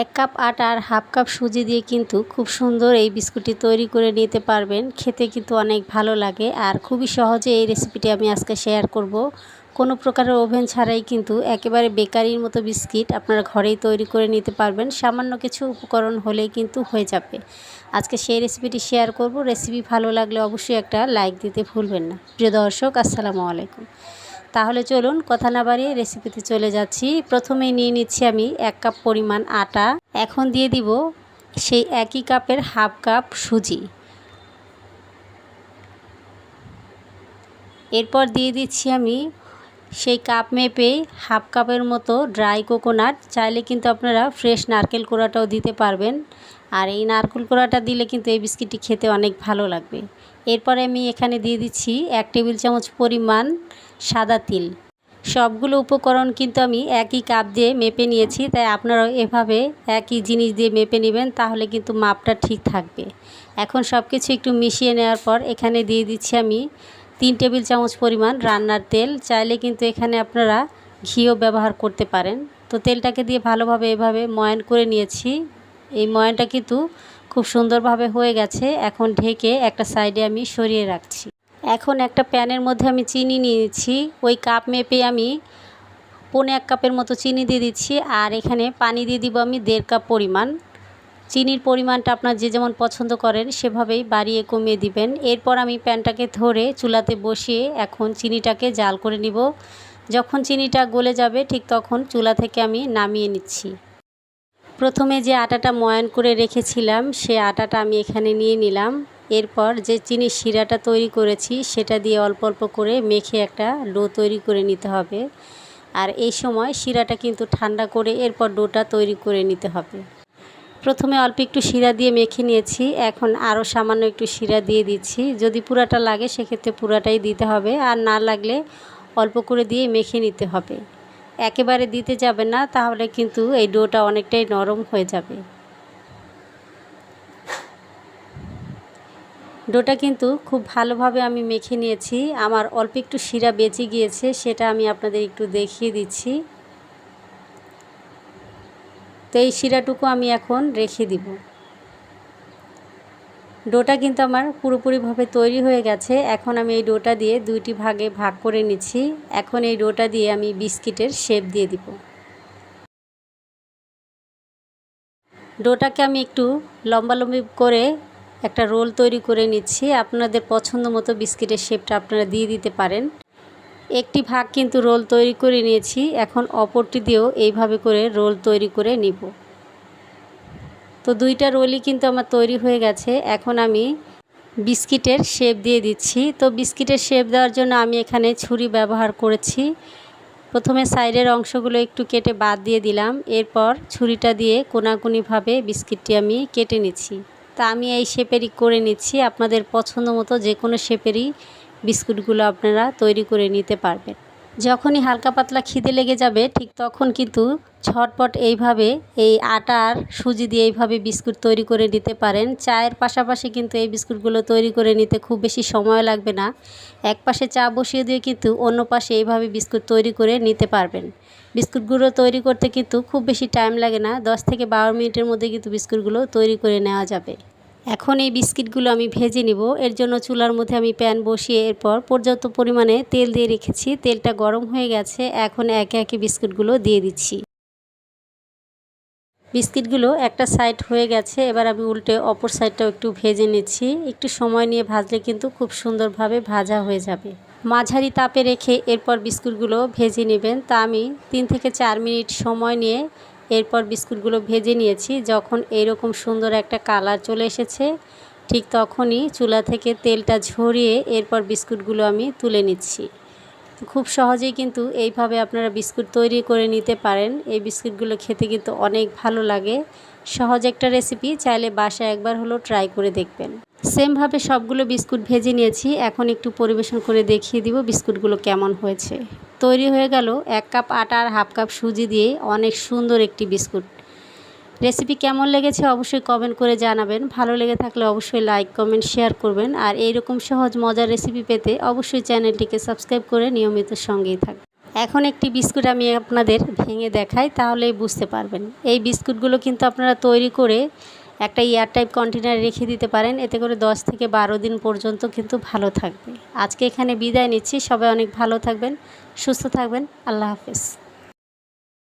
এক কাপ আটা আর half cup সুজি দিয়ে কিন্তু খুব সুন্দর এই বিস্কুটটি তৈরি করে নিতে পারবেন। খেতে কিন্তু অনেক ভালো লাগে আর খুবই সহজে এই রেসিপিটি আমি আজকে শেয়ার করব। কোনো প্রকারের ওভেন ছাড়াই কিন্তু একেবারে বেকারির মতো বিস্কিট আপনারা ঘরেই তৈরি করে নিতে পারবেন। সামান্য কিছু উপকরণ হলেই কিন্তু হয়ে যাবে। আজকে সেই রেসিপিটি শেয়ার করব। রেসিপি ভালো লাগলে অবশ্যই একটা লাইক দিতে ভুলবেন না। প্রিয় দর্শক, আসসালামু আলাইকুম। তাহলে চলুন কথা না বাড়িয়ে রেসিপিতে চলে যাচ্ছি। প্রথমেই নিয়ে নিচ্ছি আমি এক কাপ পরিমাণ আটা। এখন দিয়ে দিব সেই একই কাপের হাফ কাপ সুজি। এরপর দিয়ে দিচ্ছি আমি সেই কাপ মেপে হাফ কাপের মতো ড্রাই কোকোনাট চাইলে কিন্তু আপনারা ফ্রেশ নারকেল কোড়াটাও দিতে পারবেন। আর এই নারকেল কোড়াটা দিলে কিন্তু এই বিস্কিটটি খেতে অনেক ভালো লাগবে। এরপরে আমি এখানে দিয়ে দিচ্ছি এক টেবিল চামচ পরিমাণ সাদা তিল। সবগুলো উপকরণ কিন্তু আমি একই কাপ দিয়ে মেপে নিয়েছি, তাই আপনারাও এভাবে একই জিনিস দিয়ে মেপে নেবেন, তাহলে কিন্তু মাপটা ঠিক থাকবে। এখন সব কিছু একটু মিশিয়ে নেওয়ার পর এখানে দিয়ে দিচ্ছি আমি তিন টেবিল চামচ পরিমাণ রান্নার তেল। চাইলে কিন্তু এখানে আপনারা ঘিও ব্যবহার করতে পারেন। তো তেলটাকে দিয়ে ভালোভাবে এভাবে ময়ন করে নিয়েছি। এই ময়ানটা কিন্তু খুব সুন্দরভাবে হয়ে গেছে। এখন ঢেকে একটা সাইডে আমি সরিয়ে রাখছি। এখন একটা প্যানের মধ্যে আমি চিনি নিয়েছি ওই কাপ মেপে আমি পনে এক কাপের মতো চিনি দিয়ে দিচ্ছি। আর এখানে পানি দিয়ে দিব আমি দেড় কাপ পরিমাণ। চিনির পরিমাণটা আপনার যে যেমন পছন্দ করেন, সেভাবেই বাড়িয়ে কমিয়ে দিবেন। এরপর আমি প্যানটাকে ধরে চুলাতে বসিয়ে এখন চিনিটাকে জাল করে নিব। যখন চিনিটা গলে যাবে, ঠিক তখন চুলা থেকে আমি নামিয়ে নিচ্ছি। প্রথমে যে আটাটা ময়ান করে রেখেছিলাম, সে আটাটা আমি এখানে নিয়ে নিলাম। এরপর যে চিনির শিরাটা তৈরি করেছি, সেটা দিয়ে অল্প অল্প করে মেখে একটা ডো তৈরি করে নিতে হবে। আর এই সময় শিরাটা কিন্তু ঠান্ডা করে এরপর ডোটা তৈরি করে নিতে হবে। প্রথমে অল্প একটু শিরা দিয়ে মেখে নিয়েছি, এখন আরও সামান্য একটু শিরা দিয়ে দিচ্ছি। যদি পুরাটা লাগে, সেক্ষেত্রে পুরাটাই দিতে হবে। আর না লাগলে অল্প করে দিয়ে মেখে নিতে হবে। একেবারে দিতে যাবে না, তাহলে কিন্তু এই ডোটা অনেকটাই নরম হয়ে যাবে। ডোটা কিন্তু খুব ভালোভাবে আমি মেখে নিয়েছি। আমার অল্প একটু শিরা বেঁচে গিয়েছে, সেটা আমি আপনাদের একটু দেখিয়ে দিচ্ছি। তো এই শিরাটুকু আমি এখন রেখে দিব। ডোটা কিন্তু আমার পুরোপুরিভাবে তৈরি হয়ে গেছে। এখন আমি এই ডোটা দিয়ে দুইটি ভাগে ভাগ করে নিচ্ছি। এখন এই ডোটা দিয়ে আমি বিস্কিটের শেপ দিয়ে দিব। ডোটাকে আমি একটু লম্বালম্বি করে একটা রোল তৈরি করে নিচ্ছি। আপনাদের পছন্দ মতো বিস্কিটের শেপটা আপনারা দিয়ে দিতে পারেন। একটি ভাগ কিন্তু রোল তৈরি করে নিয়েছি। এখন অপরটি দিয়েও এইভাবে করে রোল তৈরি করে নিব। তো দুইটা রোলই কিন্তু আমার তৈরি হয়ে গেছে। এখন আমি বিস্কিটের শেপ দিয়ে দিচ্ছি। তো বিস্কিটের শেপ দেওয়ার জন্য আমি এখানে ছুরি ব্যবহার করেছি। প্রথমে সাইডের অংশগুলো একটু কেটে বাদ দিয়ে দিলাম। এরপর ছুরিটা দিয়ে কোনাকুনিভাবে বিস্কিটটি আমি কেটে নিচ্ছি। তা আমি এই শেপেরই করে নিচ্ছি। আপনাদের পছন্দ মতো যে কোনো শেপেরই বিস্কুটগুলো আপনারা তৈরি করে নিতে পারবেন। যখনই হালকা পাতলা খিদে লেগে যাবে, ঠিক তখন কিন্তু ঝটপট এইভাবে এই আটার সুজি দিয়ে এইভাবে বিস্কুট তৈরি করে নিতে পারেন। চায়ের পাশাপাশি কিন্তু এই বিস্কুটগুলো তৈরি করে নিতে খুব বেশি সময় লাগবে না। এক পাশে চা বসিয়ে দিয়ে কিন্তু অন্য পাশে এইভাবে বিস্কুট তৈরি করে নিতে পারবেন। বিস্কুটগুলো তৈরি করতে কিন্তু খুব বেশি টাইম লাগে না, দশ থেকে বারো মিনিটের মধ্যে কিন্তু বিস্কুটগুলো তৈরি করে নেওয়া যাবে। এখন এই বিস্কিটগুলো আমি ভেজে নিব। এর জন্য চুলার মধ্যে আমি প্যান বসিয়ে এরপর পর্যাপ্ত পরিমাণে তেল দিয়ে রেখেছি। তেলটা গরম হয়ে গেছে। এখন একে একে বিস্কিটগুলো দিয়ে দিচ্ছি। বিস্কিটগুলো একটা সাইড হয়ে গেছে। এবার আমি উল্টে অপর সাইডটাও একটু ভেজে নিচ্ছি। একটু সময় নিয়ে ভাজলে কিন্তু খুব সুন্দরভাবে ভাজা হয়ে যাবে। মাঝারি তাপে রেখে এরপর বিস্কুটগুলো ভেজে নেবেন। তা আমি তিন থেকে চার মিনিট সময় নিয়ে এরপর বিস্কুটগুলো ভেজে নিয়েছি। যখন এইরকম সুন্দর একটা কালার চলে এসেছে, ঠিক তখনই চুলা থেকে তেলটা ঝরিয়ে এরপর বিস্কুটগুলো আমি তুলে নিচ্ছি। খুব সহজেই কিন্তু এইভাবে আপনারা বিস্কুট তৈরি করে নিতে পারেন। এই বিস্কুটগুলো খেতে কিন্তু অনেক ভালো লাগে। সহজ একটা রেসিপি, চাইলে বাসায় একবার হলো ট্রাই করে দেখবেন। সেমভাবে সবগুলো বিস্কুট ভেজে নিয়েছি। এখন একটু পরিবেশন করে দেখিয়ে দিব বিস্কুটগুলো কেমন হয়েছে। তৈরি হয়ে গেল এক কাপ আটা আর হাফ কাপ সুজি দিয়ে অনেক সুন্দর একটি বিস্কুট। রেসিপি কেমন লেগেছে অবশ্যই কমেন্ট করে জানাবেন। ভালো লেগে থাকলে অবশ্যই লাইক, কমেন্ট, শেয়ার করবেন। আর এইরকম সহজ, মজার রেসিপি পেতে অবশ্যই চ্যানেলটিকে সাবস্ক্রাইব করে নিয়মিত সঙ্গেই থাকবেন এখন একটি বিস্কুট আমি আপনাদের ভেঙে দেখাই, তাহলেই বুঝতে পারবেন। এই বিস্কুটগুলো কিন্তু আপনারা তৈরি করে একটা এয়ার টাইপ কন্টেনারে রেখে দিতে পারেন, এতে করে দশ থেকে বারো দিন পর্যন্ত কিন্তু ভালো থাকবে। আজকে এখানে বিদায় নিচ্ছি, সবাই অনেক ভালো থাকবেন, সুস্থ থাকবেন, আল্লাহ হাফেজ।